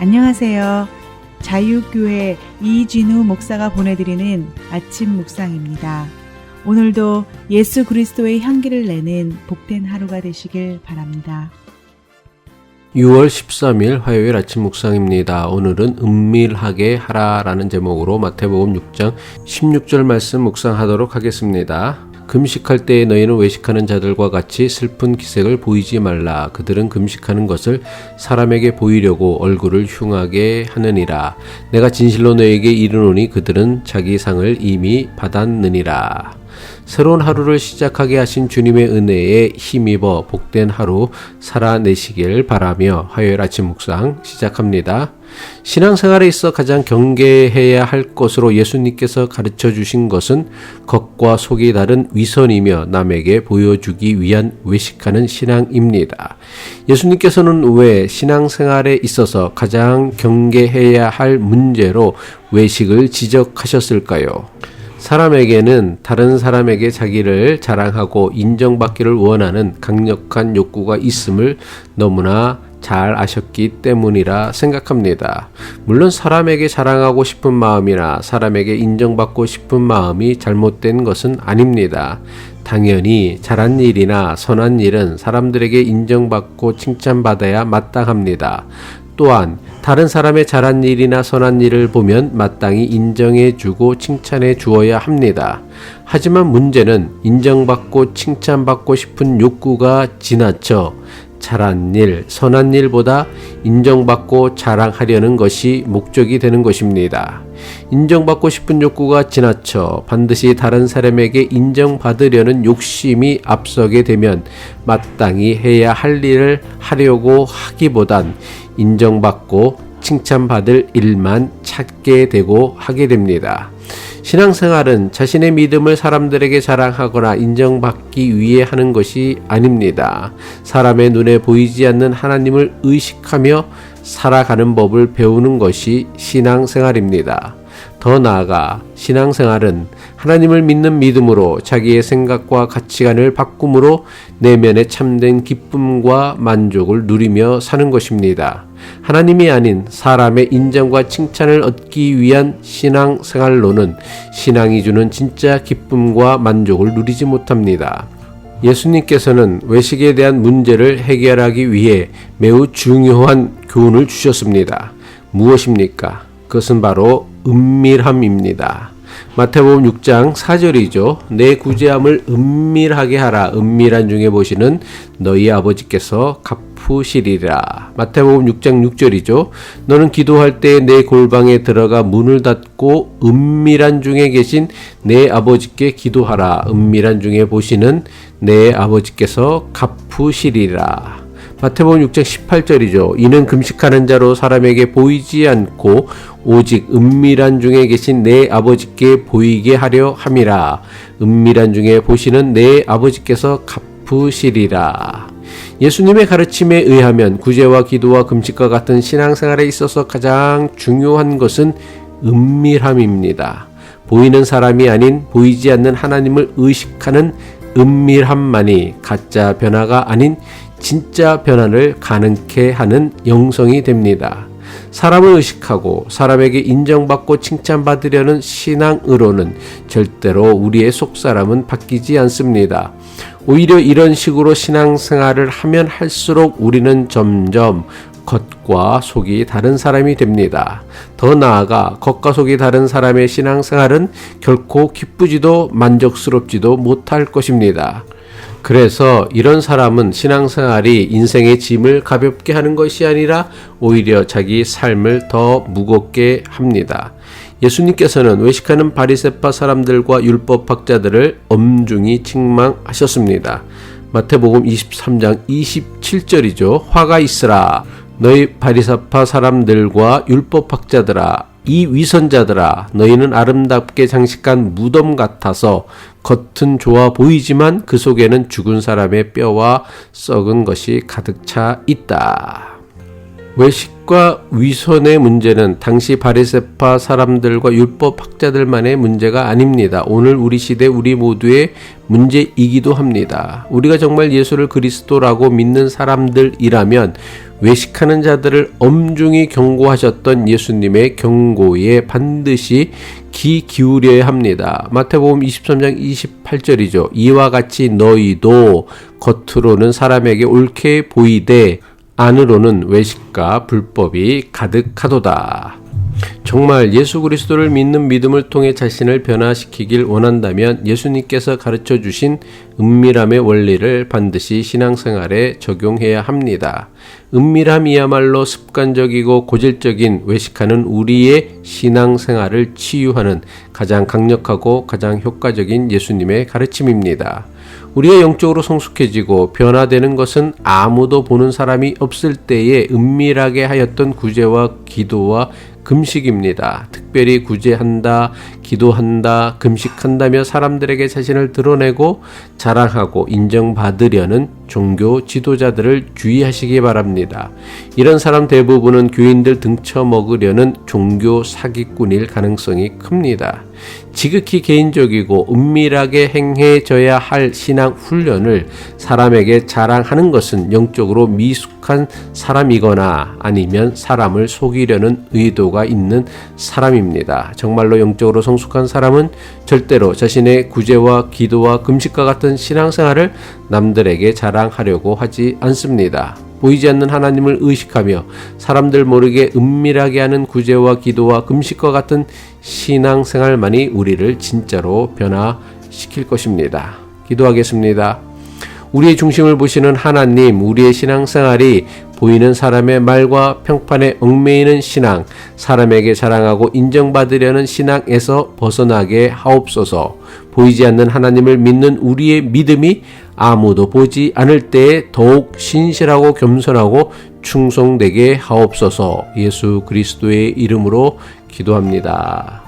안녕하세요. 자유교회 이진우 목사가 보내드리는 아침 묵상입니다. 오늘도 예수 그리스도의 향기를 내는 복된 하루가 되시길 바랍니다. 6월 13일 화요일 아침 묵상입니다. 오늘은 은밀하게 하라라는 제목으로 마태복음 6장 16절 말씀 묵상하도록 하겠습니다. 금식할 때에 너희는 외식하는 자들과 같이 슬픈 기색을 보이지 말라. 그들은 금식하는 것을 사람에게 보이려고 얼굴을 흉하게 하느니라. 내가 진실로 너에게 이르노니 그들은 자기 상을 이미 받았느니라. 새로운 하루를 시작하게 하신 주님의 은혜에 힘입어 복된 하루 살아내시길 바라며 화요일 아침 묵상 시작합니다. 신앙생활에 있어 가장 경계해야 할 것으로 예수님께서 가르쳐 주신 것은 겉과 속이 다른 위선이며 남에게 보여주기 위한 외식하는 신앙입니다. 예수님께서는 왜 신앙생활에 있어서 가장 경계해야 할 문제로 외식을 지적하셨을까요? 사람에게는 다른 사람에게 자기를 자랑하고 인정받기를 원하는 강력한 욕구가 있음을 너무나 잘 아셨기 때문이라 생각합니다. 물론 사람에게 자랑하고 싶은 마음이나 사람에게 인정받고 싶은 마음이 잘못된 것은 아닙니다. 당연히 잘한 일이나 선한 일은 사람들에게 인정받고 칭찬받아야 마땅합니다. 또한 다른 사람의 잘한 일이나 선한 일을 보면 마땅히 인정해 주고 칭찬해 주어야 합니다. 하지만 문제는 인정받고 칭찬받고 싶은 욕구가 지나쳐 잘한 일, 선한 일보다 인정받고 자랑하려는 것이 목적이 되는 것입니다. 인정받고 싶은 욕구가 지나쳐 반드시 다른 사람에게 인정받으려는 욕심이 앞서게 되면 마땅히 해야 할 일을 하려고 하기보단 인정받고 칭찬받을 일만 찾게 되고 하게 됩니다. 신앙생활은 자신의 믿음을 사람들에게 자랑하거나 인정받기 위해 하는 것이 아닙니다. 사람의 눈에 보이지 않는 하나님을 의식하며 살아가는 법을 배우는 것이 신앙생활입니다. 더 나아가 신앙생활은 하나님을 믿는 믿음으로 자기의 생각과 가치관을 바꿈으로 내면의 참된 기쁨과 만족을 누리며 사는 것입니다. 하나님이 아닌 사람의 인정과 칭찬을 얻기 위한 신앙생활로는 신앙이 주는 진짜 기쁨과 만족을 누리지 못합니다. 예수님께서는 외식에 대한 문제를 해결하기 위해 매우 중요한 교훈을 주셨습니다. 무엇입니까? 그것은 바로 은밀함입니다. 마태복음 6장 4절이죠. 내 구제함을 은밀하게 하라. 은밀한 중에 보시는 너희 아버지께서 갚으시리라. 마태복음 6장 6절이죠. 너는 기도할 때 내 골방에 들어가 문을 닫고 은밀한 중에 계신 내 아버지께 기도하라. 은밀한 중에 보시는 내 아버지께서 갚으시리라. 마태복음 6장 18절이죠. 이는 금식하는 자로 사람에게 보이지 않고 오직 은밀한 중에 계신 내 아버지께 보이게 하려 함이라. 은밀한 중에 보시는 내 아버지께서 갚으시리라. 예수님의 가르침에 의하면 구제와 기도와 금식과 같은 신앙생활에 있어서 가장 중요한 것은 은밀함입니다. 보이는 사람이 아닌 보이지 않는 하나님을 의식하는 은밀함만이 가짜 변화가 아닌 진짜 변화를 가능케 하는 영성이 됩니다. 사람을 의식하고 사람에게 인정받고 칭찬받으려는 신앙으로는 절대로 우리의 속사람은 바뀌지 않습니다. 오히려 이런 식으로 신앙생활을 하면 할수록 우리는 점점 겉과 속이 다른 사람이 됩니다. 더 나아가 겉과 속이 다른 사람의 신앙생활은 결코 기쁘지도 만족스럽지도 못할 것입니다. 그래서 이런 사람은 신앙생활이 인생의 짐을 가볍게 하는 것이 아니라 오히려 자기 삶을 더 무겁게 합니다. 예수님께서는 외식하는 바리새파 사람들과 율법 학자들을 엄중히 책망하셨습니다. 마태복음 23장 27절이죠. 화가 있으라 너희 바리새파 사람들과 율법학자들아 이 위선자들아 너희는 아름답게 장식한 무덤 같아서 겉은 좋아 보이지만 그 속에는 죽은 사람의 뼈와 썩은 것이 가득 차 있다. 외식 외식과 위선의 문제는 당시 바리세파 사람들과 율법 학자들만의 문제가 아닙니다. 오늘 우리 시대 우리 모두의 문제이기도 합니다. 우리가 정말 예수를 그리스도라고 믿는 사람들이라면 외식하는 자들을 엄중히 경고하셨던 예수님의 경고에 반드시 귀 기울여야 합니다. 마태복음 23장 28절이죠. 이와 같이 너희도 겉으로는 사람에게 옳게 보이되 안으로는 외식과 불법이 가득하도다. 정말 예수 그리스도를 믿는 믿음을 통해 자신을 변화시키길 원한다면 예수님께서 가르쳐 주신 은밀함의 원리를 반드시 신앙생활에 적용해야 합니다. 은밀함이야말로 습관적이고 고질적인 외식하는 우리의 신앙생활을 치유하는 가장 강력하고 가장 효과적인 예수님의 가르침입니다. 우리가 영적으로 성숙해지고 변화되는 것은 아무도 보는 사람이 없을 때에 은밀하게 하였던 구제와 기도와 금식입니다. 특별히 구제한다, 기도한다, 금식한다며 사람들에게 자신을 드러내고 자랑하고 인정받으려는 종교 지도자들을 주의하시기 바랍니다. 이런 사람 대부분은 교인들 등쳐먹으려는 종교 사기꾼일 가능성이 큽니다. 지극히 개인적이고 은밀하게 행해져야 할 신앙 훈련을 사람에게 자랑하는 것은 영적으로 미숙한 사람이거나 아니면 사람을 속이려는 의도가 있는 사람입니다. 정말로 영적으로 성숙한 사람은 절대로 자신의 구제와 기도와 금식과 같은 신앙생활을 남들에게 자랑하려고 하지 않습니다. 보이지 않는 하나님을 의식하며 사람들 모르게 은밀하게 하는 구제와 기도와 금식과 같은 신앙생활만이 우리를 진짜로 변화시킬 것입니다. 기도하겠습니다. 우리의 중심을 보시는 하나님, 우리의 신앙생활이 보이는 사람의 말과 평판에 얽매이는 신앙, 사람에게 자랑하고 인정받으려는 신앙에서 벗어나게 하옵소서. 보이지 않는 하나님을 믿는 우리의 믿음이 아무도 보지 않을 때에 더욱 신실하고 겸손하고 충성되게 하옵소서. 예수 그리스도의 이름으로 기도합니다.